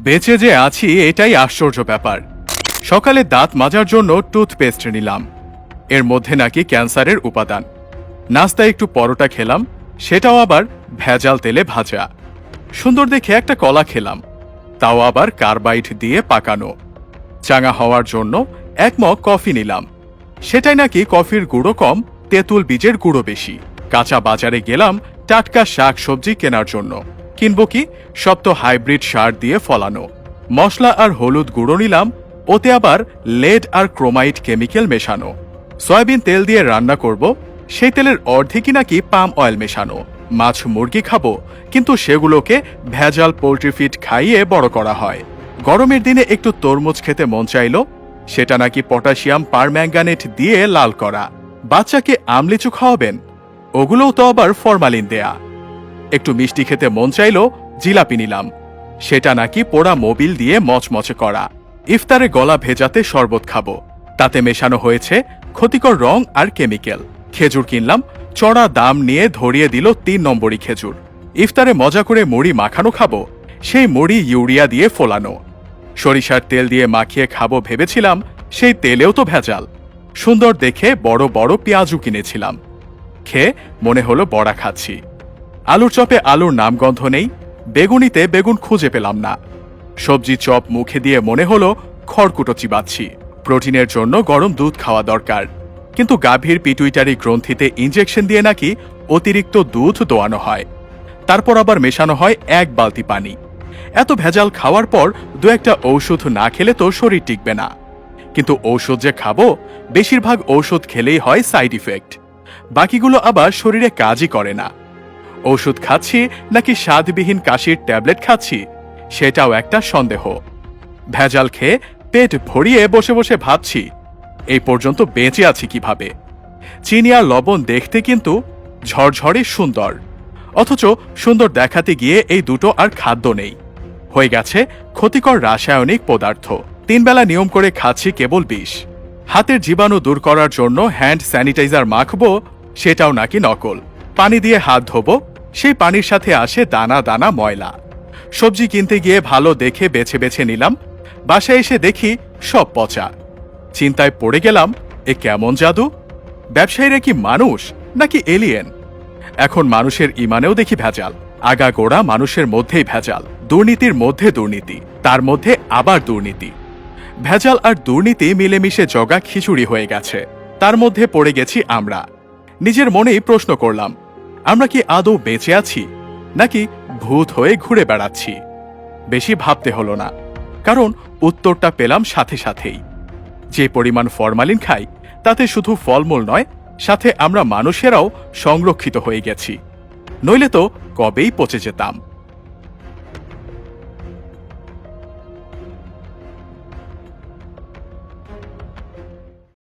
বেঁচে যে আছি, এটাই আশ্চর্য ব্যাপার। সকালে দাঁত মাজার জন্য টুথপেস্ট নিলাম। এর মধ্যে নাকি ক্যান্সারের উপাদান। নাস্তায় একটু পরোটা খেলাম, সেটাও আবার ভেজাল তেলে ভাজা। সুন্দর দেখে একটা কলা খেলাম, তাও আবার কার্বাইড দিয়ে পাকানো। চাঙা হওয়ার জন্য এক মগ কফি নিলাম। সেটাই নাকি কফির গুঁড়ো কম, তেঁতুল বীজের গুঁড়ো বেশি। কাঁচা বাজারে গেলাম টাটকা শাক সবজি কেনার জন্য। কিনবো কি? সব তো হাইব্রিড সার দিয়ে ফলানো। মশলা আর হলুদ গুঁড়ো নিলাম, ওতে আবার লেড আর ক্রোমাইট কেমিক্যাল মেশানো। সয়াবিন তেল দিয়ে রান্না করব, সেই তেলের অর্ধেকই নাকি পাম অয়েল মেশানো। মাছ মুরগি খাব, কিন্তু সেগুলোকে ভেজাল পোলট্রি ফিড খাইয়ে বড় করা হয়। গরমের দিনে একটু তরমুজ খেতে মন চাইলো, সেটা নাকি পটাশিয়াম পারম্যাঙ্গানেট দিয়ে লাল করা। বাচ্চাকে আমলিচু খাওয়াবেন, ওগুলোও তো আবার ফরমালিন দেয়া। একটু মিষ্টি খেতে মন চাইলো, জিলাপি নিলাম। সেটা নাকি পোড়া মোবিল দিয়ে মচমচে করা। ইফতারে গলা ভেজাতে শরবত খাব। তাতে মেশানো হয়েছে ক্ষতিকর রং আর কেমিক্যাল। খেজুর কিনলাম, চড়া দাম নিয়ে ধরিয়ে দিল তিন নম্বরই খেজুর। ইফতারে মজা করে মুড়ি মাখানো খাব, সেই মুড়ি ইউরিয়া দিয়ে ফোলানো। সরিষার তেল দিয়ে মাখিয়ে খাব ভেবেছিলাম, সেই তেলেও তো ভেজাল। সুন্দর দেখে বড় বড় পেঁয়াজু কিনেছিলাম। খেয়ে মনে হলো বড়া খাচ্ছি। আলুর চপে আলুর নামগন্ধ নেই, বেগুনিতে বেগুন খুঁজে পেলাম না। সবজি চপ মুখে দিয়ে মনে হলো খড়কুটো চিবাচ্ছি। প্রোটিনের জন্য গরম দুধ খাওয়া দরকার। কিন্তু গাভীর পিটুইটারি গ্রন্থিতে ইঞ্জেকশন দিয়ে নাকি অতিরিক্ত দুধ দোয়ানো হয়। তারপর আবার মেশানো হয় এক বালতি পানি। এত ভেজাল খাওয়ার পর দু একটা ঔষধ না খেলে তো শরীর টিকবে না। কিন্তু ঔষধ যে খাব, বেশিরভাগ ঔষধ খেলেই হয় সাইড ইফেক্ট। বাকিগুলো আবার শরীরে কাজই করে না। ওষুধ খাচ্ছি নাকি স্বাদবিহীন কাশির ট্যাবলেট খাচ্ছি? সেটাও একটা সন্দেহ। ভেজাল খেয়ে পেট ভরিয়ে বসে বসে ভাবছি এই পর্যন্ত বেঁচে আছি কীভাবে? চিনি আর লবণ দেখতে কিন্তু ঝরঝরে সুন্দর। অথচ সুন্দর দেখাতে গিয়ে এই দুটো আর খাদ্য নেই। হয়ে গেছে ক্ষতিকর রাসায়নিক পদার্থ। তিনবেলা নিয়ম করে খাচ্ছি কেবল বিষ। হাতের জীবাণু দূর করার জন্য হ্যান্ড স্যানিটাইজার মাখবো, সেটাও নাকি নকল। পানি দিয়ে হাত ধোবো সেই পানির সাথে আসে দানা দানা ময়লা। সবজি কিনতে গিয়ে ভালো দেখে বেছে বেছে নিলাম। বাসায় এসে দেখি সব পচা। চিন্তায় পড়ে গেলাম, এ কেমন জাদু? ব্যবসায়ীরা কি মানুষ নাকি এলিয়েন এখন মানুষের ইমানেও দেখি ভেজাল। আগা গোড়া মানুষের মধ্যেই ভেজাল। দুর্নীতির মধ্যে দুর্নীতি, তার মধ্যে আবার দুর্নীতি। ভেজাল আর দুর্নীতি মিলেমিশে জগা খিচুড়ি হয়ে গেছে। তার মধ্যে পড়ে গেছি আমরা। নিজের মনেই প্রশ্ন করলাম আমরা কি আদৌ বেঁচে আছি, নাকি ভূত হয়ে ঘুরে বেড়াচ্ছি? বেশি ভাবতে হলো না, কারণ উত্তরটা পেলাম সাথে সাথেই। যে পরিমাণ ফরমালিন খাই, তাতে শুধু ফলমূল নয়, সাথে আমরা মানুষেরাও সংরক্ষিত হয়ে গেছি। নইলে তো কবেই পচে যেতাম।